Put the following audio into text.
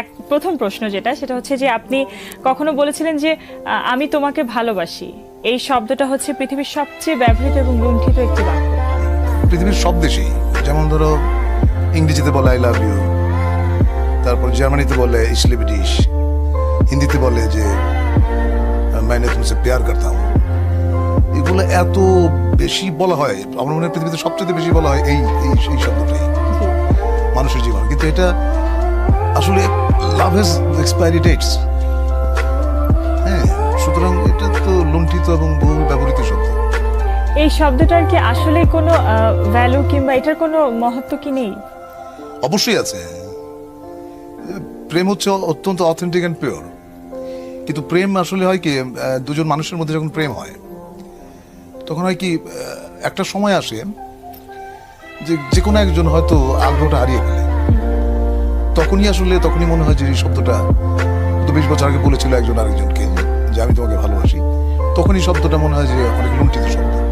এক প্রথম প্রশ্ন যেটা সেটা হচ্ছে যে আপনি কখনো বলেছিলেন যে আমি তোমাকে ভালোবাসি। এই শব্দটা হচ্ছে পৃথিবীর সবচেয়ে ব্যবহৃত এবং লুণ্ঠিত একটি বাক্য। পৃথিবীর সব দেশেই যেমন ধরো ইংরেজিতে বলে আই লাভ ইউ তারপর জার্মানিতে বলে ইসলিবিডিশ হিন্দিতে বলে যে মাইনে তুমসে প্যার করতাম এগুলো এত বেশি বলা হয় আমার মনে হয় পৃথিবীতে সবচেয়ে বেশি বলা হয় এই এই এই শব্দটাই। মানুষের জীবন। কিন্তু এটা আসলে লাভ হ্যাজ এক্সপায়ারি ডেটস হ্যাঁ সুতরাং এটা তো লুণ্ঠিত এবং বহু ব্যবহৃত শব্দ। এই শব্দটার কি আসলে কোনো ভ্যালু কিংবা এটার কোনো মহত্ব কি নেই? অবশ্যই আছে। প্রেম হচ্ছে অত্যন্ত অথেন্টিক অ্যান্ড পিওর কিন্তু প্রেম আসলে হয় কি দুজন মানুষের মধ্যে যখন প্রেম হয় তখন হয় কি একটা সময় আসে যে যে কোনো একজন হয়তো আগ্রহটা হারিয়ে ফেলে। তখনই আসলে, তখনই মনে হয় যে এই শব্দটা তো বিশ বছর আগে বলেছিল একজন আরেকজনকে, যে আমি তোমাকে ভালোবাসি। তখনই শব্দটা মনে হয় যে অনেক লুণ্ঠিত শব্দ।